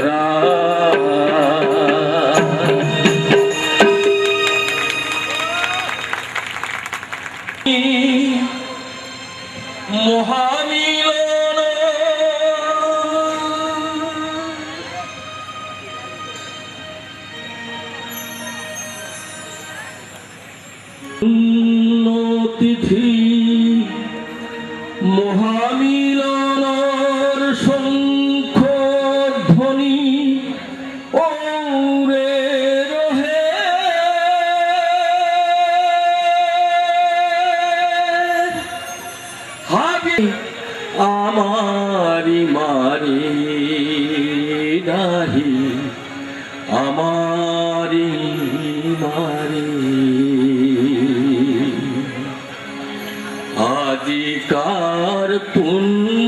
ಸದಾ আজিকার পুণ্য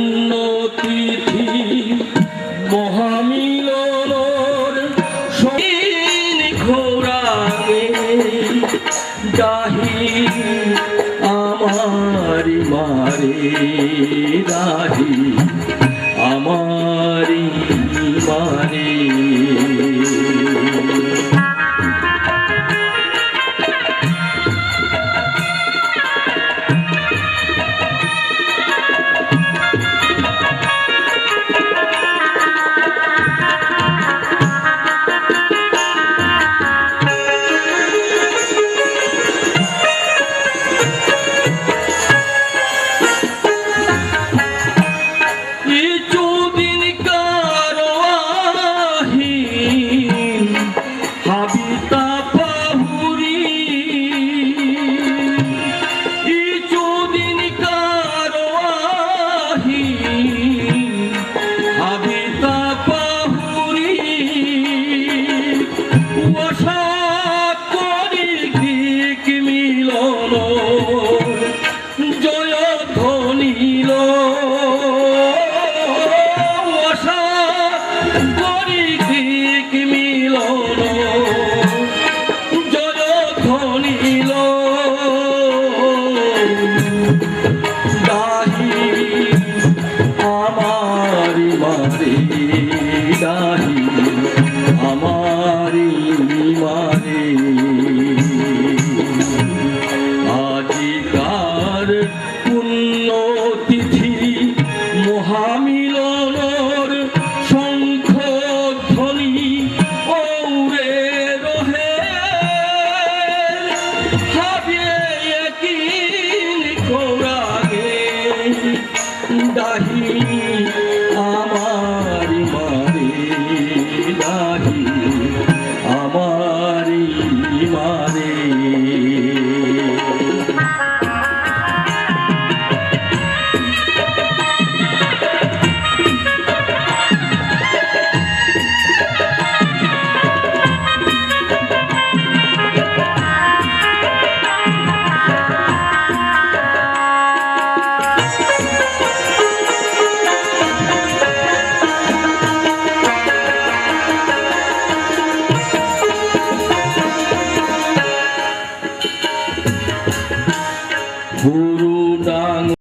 গুরু ডাঙর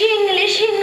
শিংলে শিং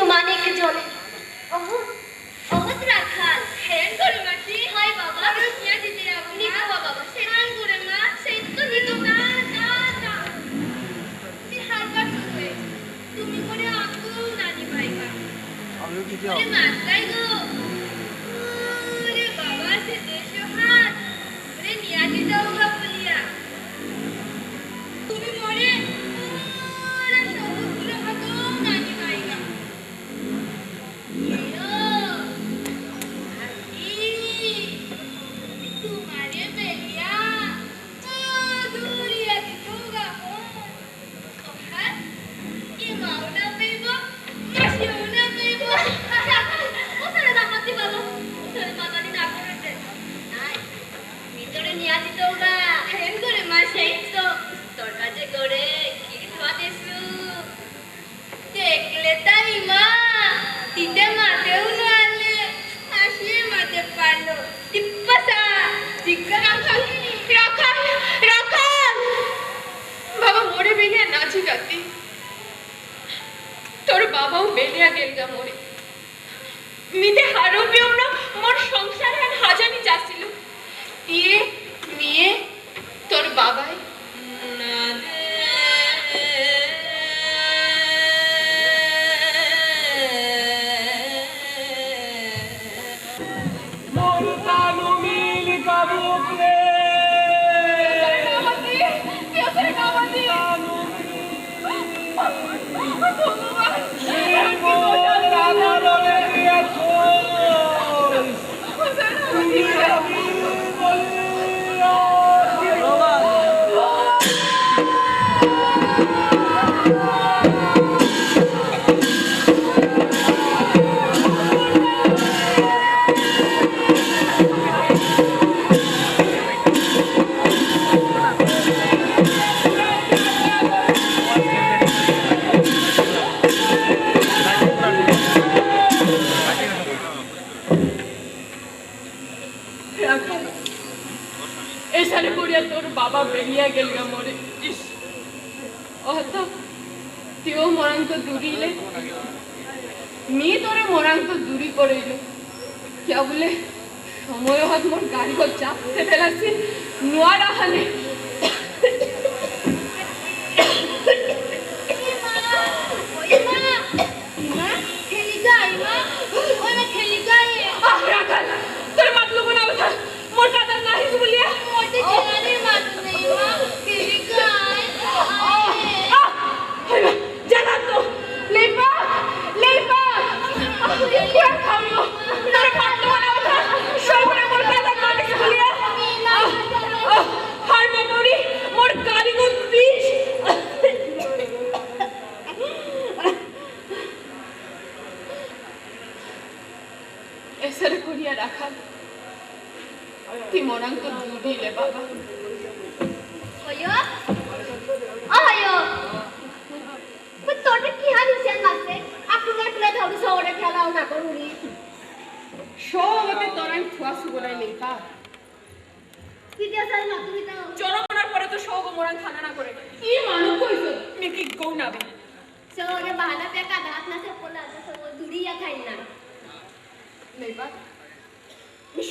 లేవా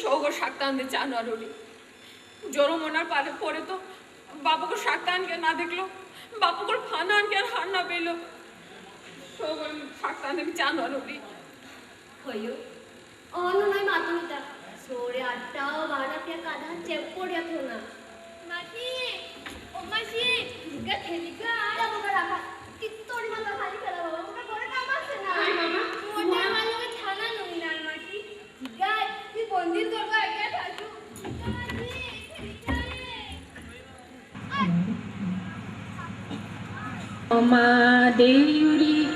షోగో శాక్తాన్ని జానవరుని జ్వరం ওনার পালে পড়ে তো বাবুকে শাক্তানকে না দেখল বাবুকে ফানানকে আর হার না পেল। শোগো শাক্তানকে জানওয়ারি হয়ো অন্য নয় মাতুমিতা সোরে আটটাও বাড়াপিয়া কাঁধা চেপ পড়ে না। মাসি ও মাসি গা খেলি আর বাবুকে রাখা কিত্তরি মাথা খালি খেলা বাবা করে কাম আছে না? મંદિર કરવા આવ્યા દેવરી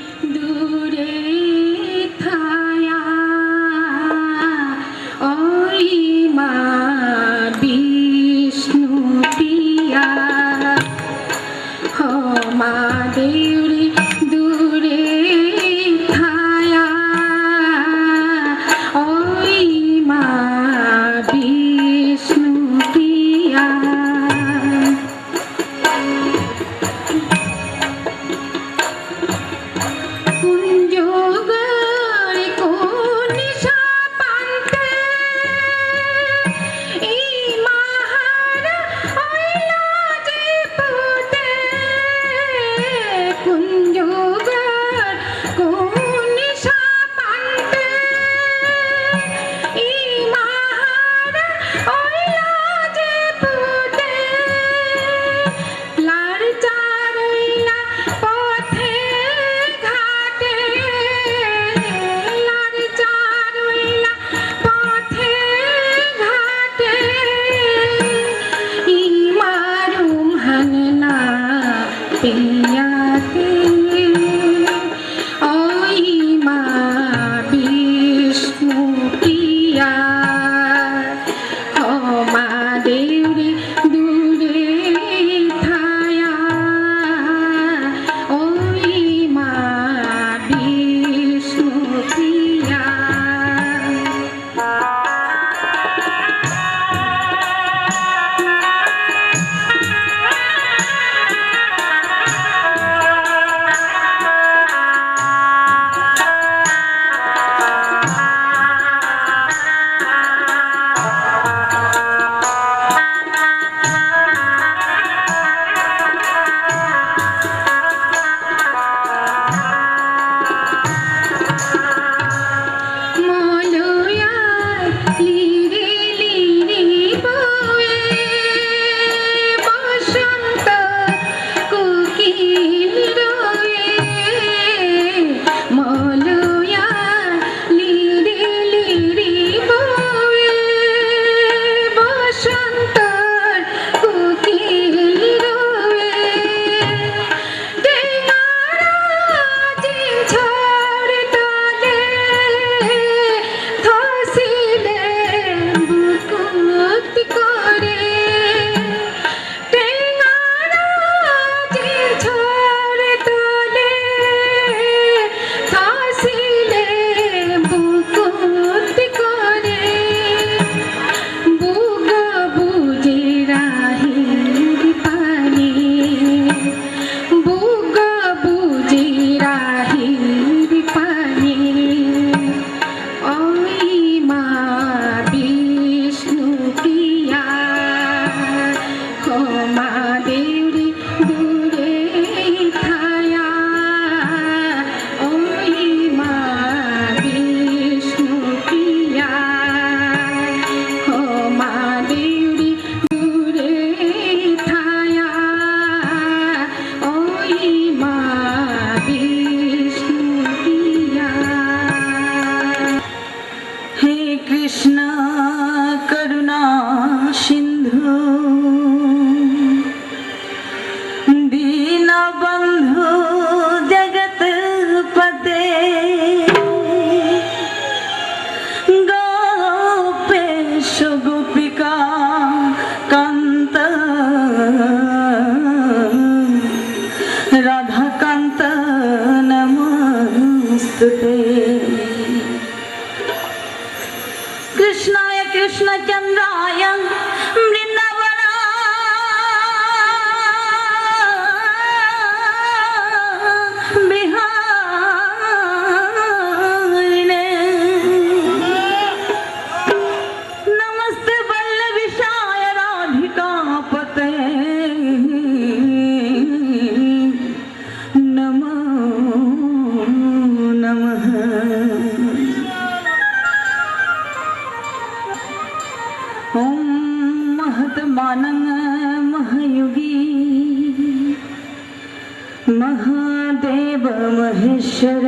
महादेव महेश्वर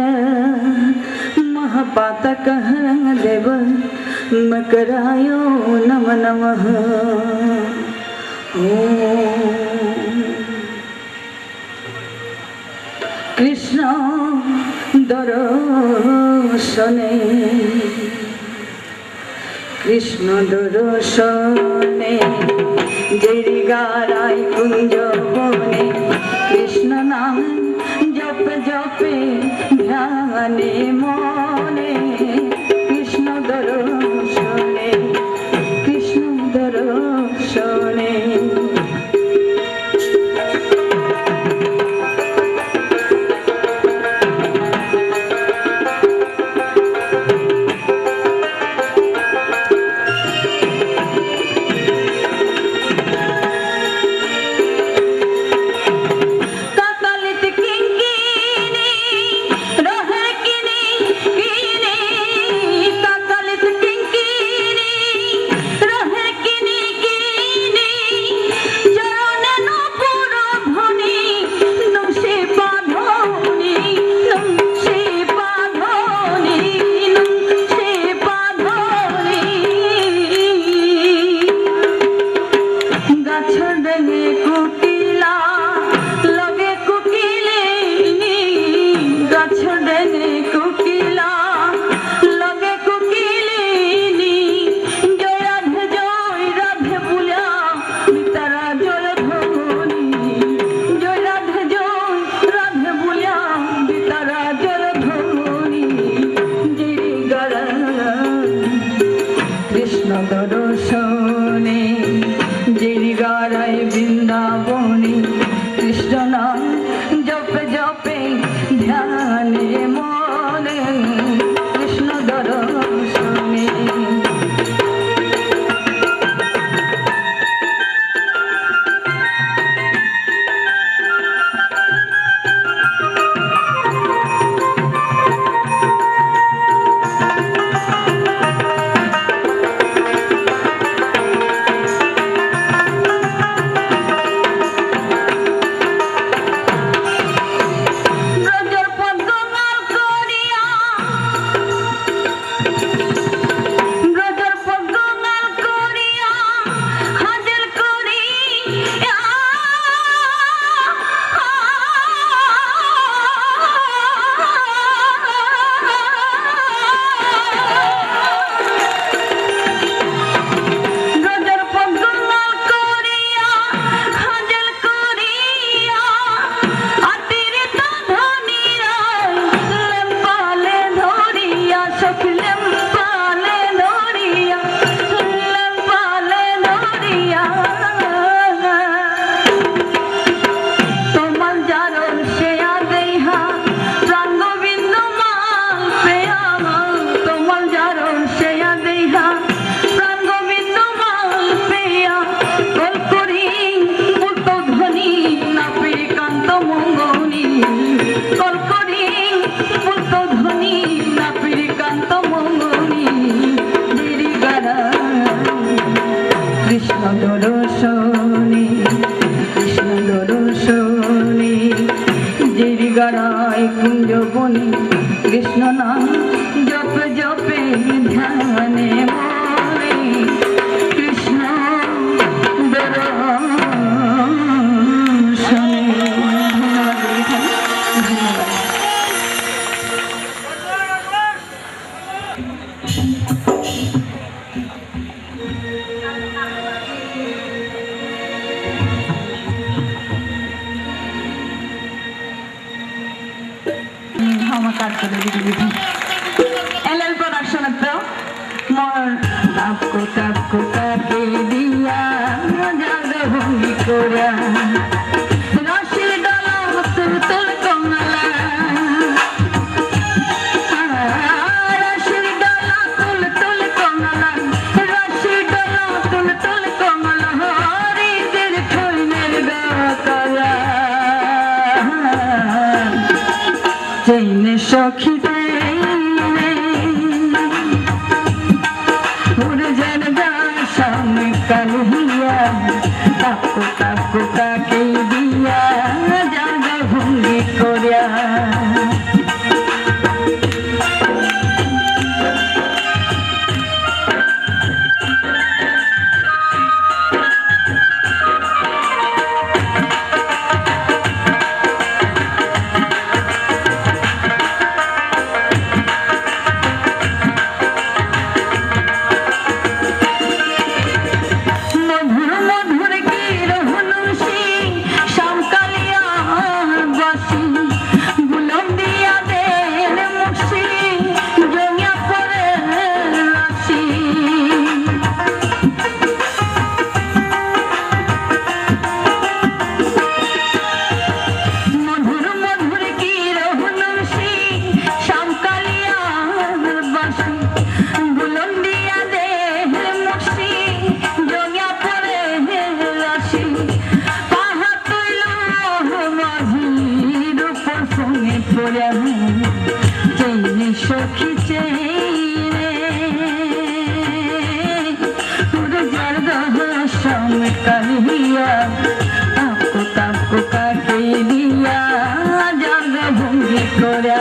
महापातक देव मकरायो नम नमः। কৃষ্ণ দর্শনে কৃষ্ণ দর্শনে দেরি গারায় কুঞ্জ বনে কৃষ্ণ নাম জপ জপে ধ্যানে মন the door. করা